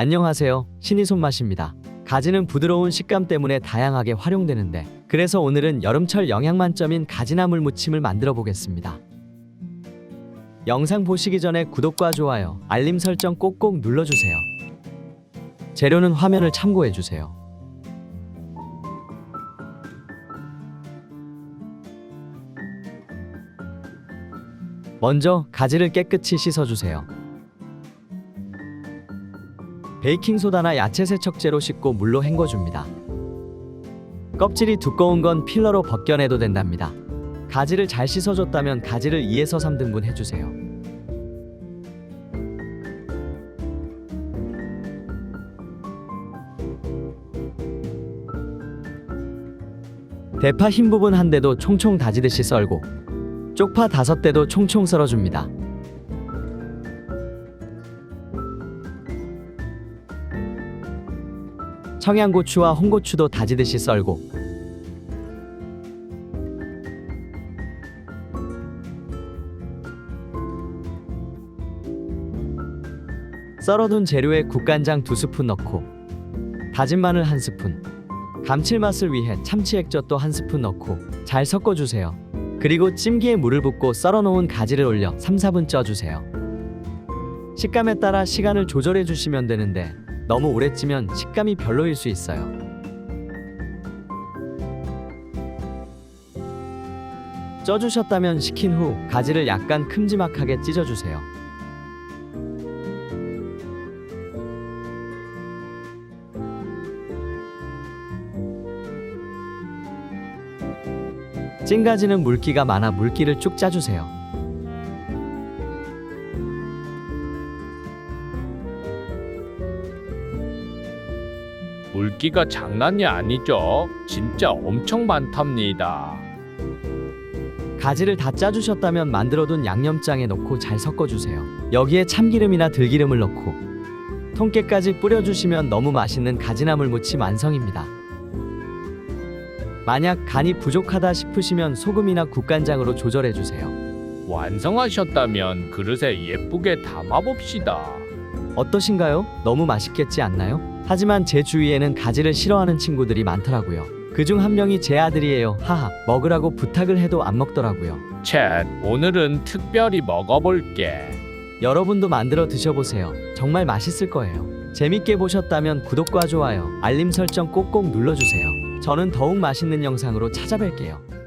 안녕하세요. 신이 손맛입니다. 가지는 부드러운 식감 때문에 다양하게 활용되는데 그래서 오늘은 여름철 영양 만점인 가지나물 무침을 만들어 보겠습니다. 영상 보시기 전에 구독과 좋아요, 알림 설정 꼭꼭 눌러주세요. 재료는 화면을 참고해 주세요. 먼저 가지를 깨끗이 씻어주세요. 베이킹소다나 야채 세척제로 씻고 물로 헹궈줍니다. 껍질이 두꺼운 건 필러로 벗겨내도 된답니다. 가지를 잘 씻어줬다면 가지를 2에서 3등분 해주세요. 대파 흰 부분 한 대도 총총 다지듯이 썰고 쪽파 다섯 대도 총총 썰어줍니다. 청양고추와 홍고추도 다지듯이 썰고 썰어둔 재료에 국간장 두 스푼 넣고 다진 마늘 한 스푼 감칠맛을 위해 참치 액젓도 한 스푼 넣고 잘 섞어주세요. 그리고 찜기에 물을 붓고 썰어놓은 가지를 올려 3, 4분 쪄주세요. 식감에 따라 시간을 조절해 주시면 되는데 너무 오래 찌면 식감이 별로일 수 있어요. 쪄주셨다면 식힌 후 가지를 약간 큼지막하게 찢어주세요. 찐 가지는 물기가 많아 물기를 쭉 짜주세요. 물기가 장난이 아니죠. 진짜 엄청 많답니다. 가지를 다 짜주셨다면 만들어둔 양념장에 넣고 잘 섞어주세요. 여기에 참기름이나 들기름을 넣고 통깨까지 뿌려주시면 너무 맛있는 가지나물 무침 완성입니다. 만약 간이 부족하다 싶으시면 소금이나 국간장으로 조절해주세요. 완성하셨다면 그릇에 예쁘게 담아봅시다. 어떠신가요? 너무 맛있겠지 않나요? 하지만 제 주위에는 가지를 싫어하는 친구들이 많더라고요. 그중 한 명이 제 아들이에요. 하하. 먹으라고 부탁을 해도 안 먹더라고요. 챗, 오늘은 특별히 먹어볼게. 여러분도 만들어 드셔보세요. 정말 맛있을 거예요. 재밌게 보셨다면 구독과 좋아요, 알림 설정 꼭꼭 눌러주세요. 저는 더욱 맛있는 영상으로 찾아뵐게요.